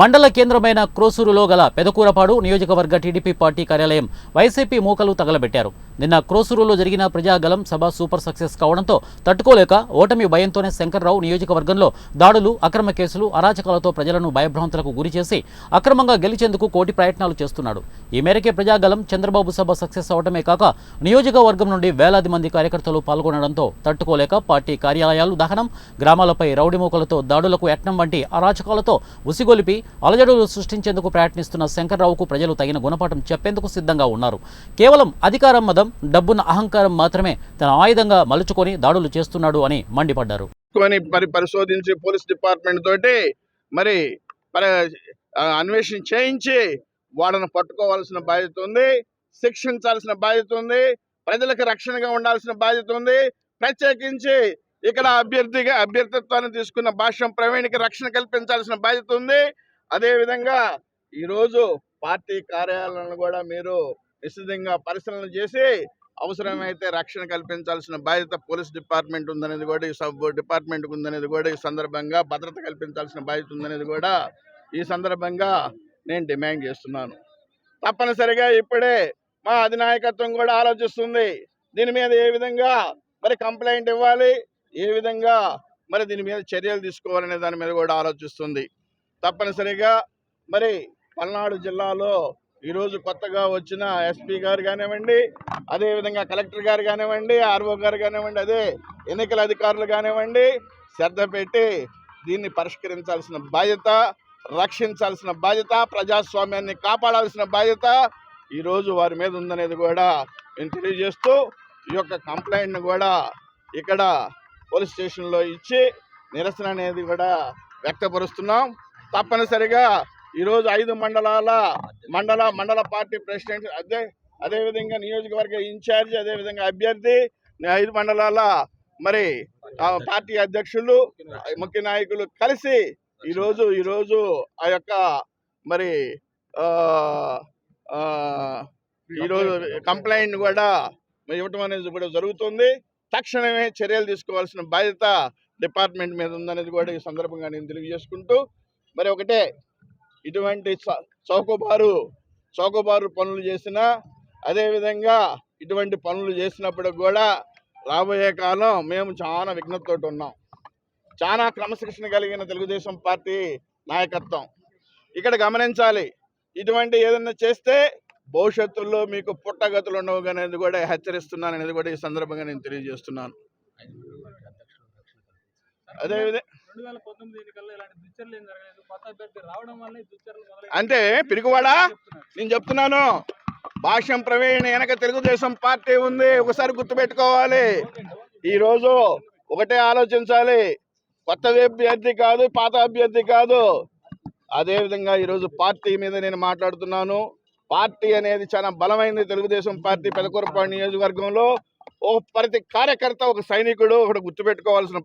మండల కేంద్రమైన క్రోసూరులో గల పెదకూరపాడు నియోజకవర్గ టీడీపీ పార్టీ కార్యాలయం వైసీపీ మూకలు తగలబెట్టారు. నిన్న క్రోసూరులో జరిగిన ప్రజాగలం సభ సూపర్ సక్సెస్ కావడంతో తట్టుకోలేక ఓటమి భయంతోనే శంకర్రావు నియోజకవర్గంలో దాడులు అక్రమ కేసులు అరాచకాలతో ప్రజలను భయభ్రాంతులకు గురిచేసి అక్రమంగా గెలిచేందుకు కోటి ప్రయత్నాలు చేస్తున్నాడు. ఈ మేరకే ప్రజాగలం చంద్రబాబు సభ సక్సెస్ అవటమే కాక నియోజకవర్గం నుండి వేలాది మంది కార్యకర్తలు పాల్గొనడంతో తట్టుకోలేక పార్టీ కార్యాలయాలు దహనం గ్రామాలపై రౌడిమోకలతో దాడులకు యత్నం వంటి అరాచకాలతో ఉసిగొలిపి అలజడులు సృష్టించేందుకు ప్రయత్నిస్తున్న శంకర్రావుకు ప్రజలు తగిన గుణపాఠం చెప్పేందుకు సిద్ధంగా ఉన్నారు. కేవలం అధికారం మదం డబ్బున్న అహంకారం మాత్రమే తన ఆయుధంగా మలుచుకొని దాడులు చేస్తున్నాడు అని మండిపడ్డారు. మరి పరిశోధించి పోలీస్ డిపార్ట్మెంట్ తోటి మరి అన్వేషణ చేయించి వాళ్ళని పట్టుకోవాల్సిన బాధ్యత ఉంది శిక్షించాల్సిన బాధ్యత ఉంది ప్రజలకు రక్షణగా ఉండాల్సిన బాధ్యత ఉంది. ప్రత్యేకించి ఇక్కడ అభ్యర్థిగా అభ్యర్థిత్వాన్ని తీసుకున్న భాష్యం ప్రవీణ్కి రక్షణ కల్పించాల్సిన బాధ్యత ఉంది. అదేవిధంగా ఈరోజు పార్టీ కార్యాలయాలను కూడా మీరు నిశ్చితంగా పరిశీలన చేసి అవసరమైతే రక్షణ కల్పించాల్సిన బాధ్యత పోలీస్ డిపార్ట్మెంట్ ఉందనేది కూడా ఈ సబ్ డిపార్ట్మెంట్ ఉందనేది కూడా ఈ సందర్భంగా భద్రత కల్పించాల్సిన బాధ్యత ఉందనేది కూడా ఈ సందర్భంగా నేను డిమాండ్ చేస్తున్నాను. తప్పనిసరిగా ఇప్పుడే మా అధినాయకత్వం కూడా ఆలోచిస్తుంది. దీని మీద ఏ విధంగా మరి కంప్లైంట్ ఇవ్వాలి? ఏ విధంగా మరి దీని మీద చర్యలు తీసుకోవాలనే దాని మీద కూడా ఆలోచిస్తుంది. తప్పనిసరిగా మరి పల్నాడు జిల్లాలో ఈరోజు కొత్తగా వచ్చిన ఎస్పీ గారు కానివ్వండి అదేవిధంగా కలెక్టర్ గారు కానివ్వండి ఆర్ఓ గారు కానివ్వండి అదే ఎన్నికల అధికారులు కానివ్వండి శ్రద్ధ పెట్టి దీన్ని పరిష్కరించాల్సిన బాధ్యత రక్షించాల్సిన బాధ్యత ప్రజాస్వామ్యాన్ని కాపాడాల్సిన బాధ్యత ఈరోజు వారి మీద ఉందనేది కూడా నేను తెలియజేస్తూ ఈ యొక్క కంప్లైంట్ని కూడా ఇక్కడ పోలీస్ స్టేషన్లో ఇచ్చి నిరసన అనేది కూడా వ్యక్తపరుస్తున్నాం. తప్పనిసరిగా ఈరోజు ఐదు మండలాల మండల మండల పార్టీ ప్రెసిడెంట్ అదే అదేవిధంగా నియోజకవర్గ ఇన్ఛార్జ్ అదేవిధంగా అభ్యర్థి ఐదు మండలాల మరి ఆ పార్టీ అధ్యక్షులు ముఖ్య నాయకులు కలిసి ఈరోజు ఈరోజు ఆ యొక్క మరి ఈరోజు కంప్లైంట్ కూడా ఇవ్వటం అనేది కూడా జరుగుతుంది. తక్షణమే చర్యలు తీసుకోవాల్సిన బాధ్యత డిపార్ట్మెంట్ మీద ఉందనేది కూడా ఈ సందర్భంగా నేను తెలియజేసుకుంటూ మరి ఒకటే ఇటువంటి చ- చౌకబారు చౌకబారు పనులు చేసిన అదేవిధంగా ఇటువంటి పనులు చేసినప్పుడు కూడా రాబోయే కాలం మేము చాలా విఘ్నతతో ఉన్నాం. చాలా క్రమశిక్షణ కలిగిన తెలుగుదేశం పార్టీ నాయకత్వం. ఇక్కడ గమనించాలి ఇటువంటి ఏదైనా చేస్తే భవిష్యత్తులో మీకు పుట్టగతులు ఉండవు అనేది కూడా హెచ్చరిస్తున్నాను అనేది కూడా ఈ సందర్భంగా నేను తెలియజేస్తున్నాను. అదేవిధంగా రెండు వేల పంతొమ్మిది ఎన్నికల్లో ఇలాంటి దుచ్చర్లు ఏం జరగలేదు. కొత్త అభ్యర్థి రావడం వల్ల దుచ్చర్లు. అంటే పిరుగువాడా. నేను చెప్తున్నాను. భాష్యం ప్రవీణ్ వెనక తెలుగుదేశం పార్టీ ఉంది ఒకసారి గుర్తుపెట్టుకోవాలి. ఈరోజు ఒకటే ఆలోచించాలి. కొత్త అభ్యర్థి కాదు పాత అభ్యర్థి కాదు. అదేవిధంగా ఈరోజు పార్టీ మీద నేను మాట్లాడుతున్నాను. పార్టీ అనేది చాలా బలమైంది తెలుగుదేశం పార్టీ పెదకూరపాడు నియోజకవర్గంలో. ఒక ప్రతి కార్యకర్త ఒక సైనికుడు ఒకటి గుర్తుపెట్టుకోవాల్సిన